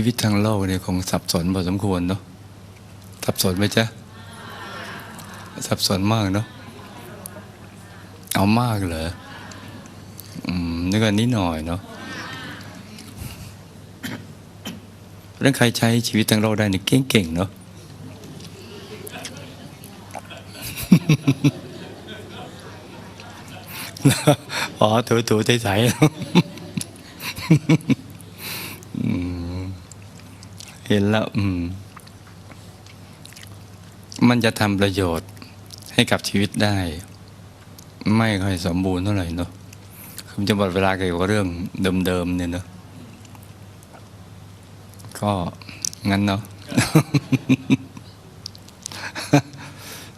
ชีวิตทางโลกเนี่ยคงสับสนพอสมควรเนาะสับสนไหมจ๊ะสับสนมากเนาะเอามากเหรออืมนึกว่านิดหน่อยเนาะเรื่องใครใช้ชีวิตทางโลกได้เนี่ยเก่งๆเนาะอ๋อถูถูใสๆอืม เห็นแล้วอืม มันจะทำประโยชน์ให้กับชีวิตได้ ไม่ค่อยสมบูรณ์เท่าไหร่เนอะคือจะหมดเวลาเกี่ยวกับเรื่องเดิมๆเนี่ยเนอะก็งั้นเนาะ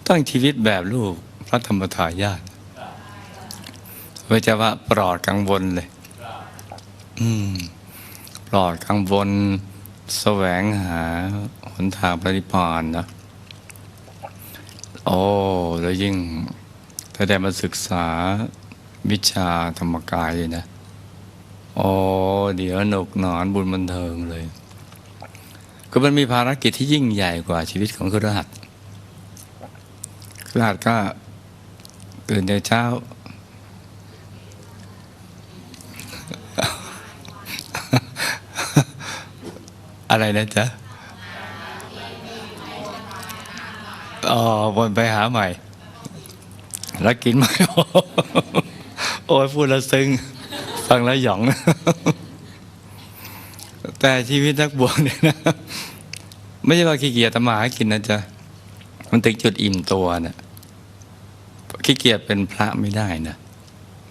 ตั้งชีวิตแบบลูกพระธรรมทายาทเพื่อจะว่าปลอดกังวลเลย อืม ปลอดกังวล แสวงหาหนทางปฏิพานนะ โอ้ แล้วยิ่งถ้าได้มาศึกษาวิชาธรรมกายเลยนะ โอ้เดี๋ยวหนุกหนอนบุญบันเทิงเลย ก็มันมีภารกิจที่ยิ่งใหญ่กว่าชีวิตของครหัสถ์ครหัสถ์ก็ตื่นแต่เช้า อะไรนะจ๊ะอ๋อวนไปหาใหม่ แล้วกินใหม่โอ้ยพูดแล้วซึ้งฟังแล้วหยอง แต่ชีวิตนักบวชเนี่ยนะไม่ใช่ว่าขี้เกียจทำมาหากินนะจ๊ะมันถึงจุดอิ่มตัวนะขี้เกียจเป็นพระไม่ได้นะ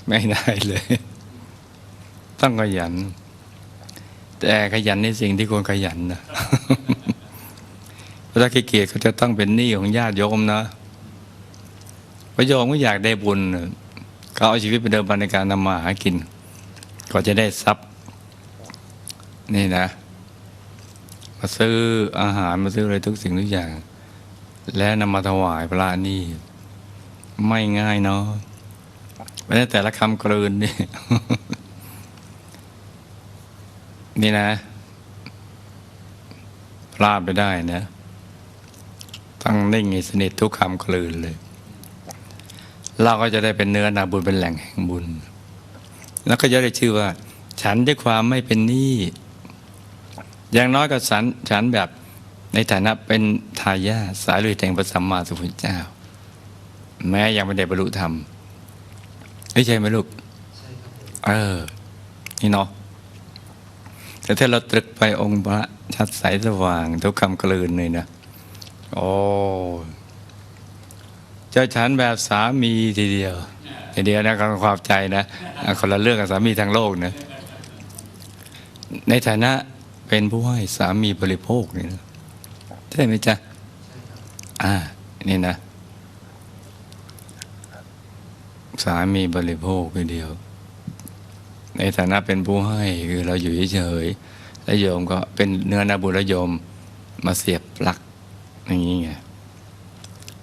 ไม่ได้เลย ต้องขยัน แต่ขยันในสิ่งที่ควรขยันนะถ้าขี้เกียจเขาจะต้องเป็นหนี้ของญาติโยมนะพระโยมก็อยากได้บุญเขาเอาชีวิตไปเดิมพันในการทำมาหากิน ก็จะได้ทรัพย์ นี่นะ มาซื้ออาหารมาซื้ออะไรทุกสิ่งทุกอย่าง และนำมาถวายพระนี่ ไม่ง่ายเนาะไม่ได้แต่ละคำกลืนนี่ นี่นะพลาดไปได้นะตั้งนิ่งให้สนิททุกคำกลืนเลยเราก็จะได้เป็นเนื้อนาบุญเป็นแหล่งแห่งบุญ แล้วก็จะได้ชื่อว่า ฉันด้วยความไม่เป็นหนี้อย่างน้อยก็ฉันฉันแบบในฐานะเป็นทายาสายลือดแห่งพระสัมมาสัมพุทธเจ้า แม้ยังไม่ได้บรรลุธรรมไม่ใช่ไหมลูกเออ นี่เนาะ แต่ถ้าเราตรึกไปองค์พระชัดใสสว่าง ทุกคำกลืนเลยนะ โอ้เจ้าฉันแบบสามีทีเดียวทีเดียวนะความความใจนะอะคนละเรื่องกับสามีทางโลกนะ ในฐานะเป็นผู้ให้สามีบริโภคนี่นะใช่ไหมจ๊ะอ่า นี่นะ สามีบริโภคทีเดียว ในฐานะเป็นผู้ให้คือเราอยู่เฉยๆแล้วโยมก็เป็นเนื้อนาบุญแล้วโยมมาเสียบปลักอย่างนี้ไง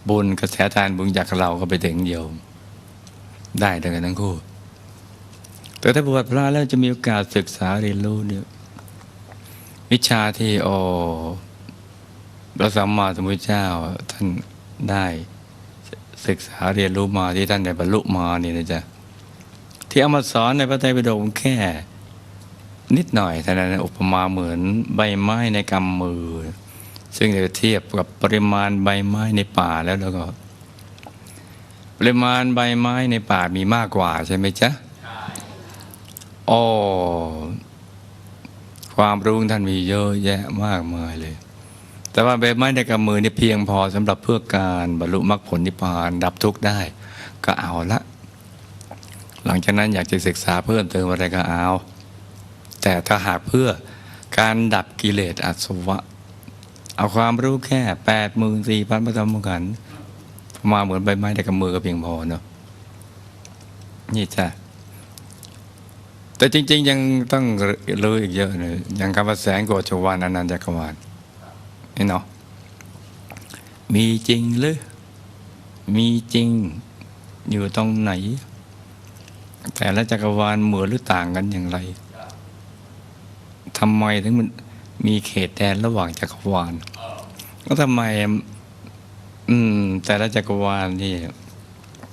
บุญกระแสทานบุญจากเราก็ไปถึงโยม ได้ด้วยกันทั้งคู่ แต่ถ้าบวชพระแล้วจะมีโอกาสศึกษาเรียนรู้เนี่ยวิชาที่โอพระสัมมาสัมพุทธเจ้าท่านได้ศึกษาเรียนรู้มาที่ท่านได้บรรลุมานี่นะจ๊ะ ที่เอามาสอนในพระไตรปิฎกแค่ นิดหน่อยเท่านั้นอุปมาเหมือนใบไม้ในกำมือ ซึ่งเราเทียบกับปริมาณใบไม้ในป่าแล้วแล้วก็ ปริมาณใบไม้ในป่ามีมากกว่าใช่ไหมจ๊ะโอ้ความรู้ท่านมีเยอะแยะมากมายเลย แต่ว่าใบไม้ในกำมือนี่เพียงพอสำหรับเพื่อการบรรลุมรรคผลนิพพานดับทุกข์ได้ ก็เอาละ หลังจากนั้นอยากจะศึกษาเพิ่มเติมอะไรก็เอา แต่ถ้าหากเพื่อการดับกิเลสอสวะ เอาความรู้แค่แปดหมื่นสี่พันพระธรรมขันธ์มาเหมือนใบไม้ในกำมือก็เพียงพอเนาะนี่จ้ะแต่จริง ๆ ยังต้องรู้อีกเยอะเลยอย่างคำว่าแสงโกฏชวานอนันตจักรวาลนี่เนาะมีจริงหรือมีจริงอยู่ตรงไหน แต่ละจักรวาลเหมือนหรือต่างกันอย่างไรทำไมถึงมันมีเขตแดนระหว่างจักรวาลก็ทำไม อืม แต่ละจักรวาลนี่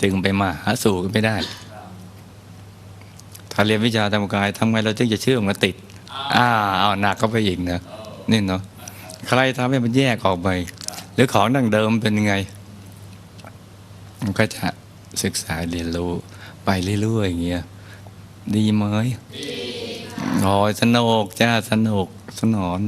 จึงไปมาหาสู่กันไม่ได้ ถ้าเรียนวิชาธรรมกายทำไงเราจึงจะเชื่อมกันติดอ่าเอาหนักก็ไปอีกนะนี่เนาะใครทำให้มันแยกออกไป หรือของดั้งเดิมเป็นยังไง มันก็จะ ศึกษาเรียนรู้ ไปเรื่อยๆอย่างเงี้ยดีไหมดีโอ้ยสนุกจ้าสนุกสนอน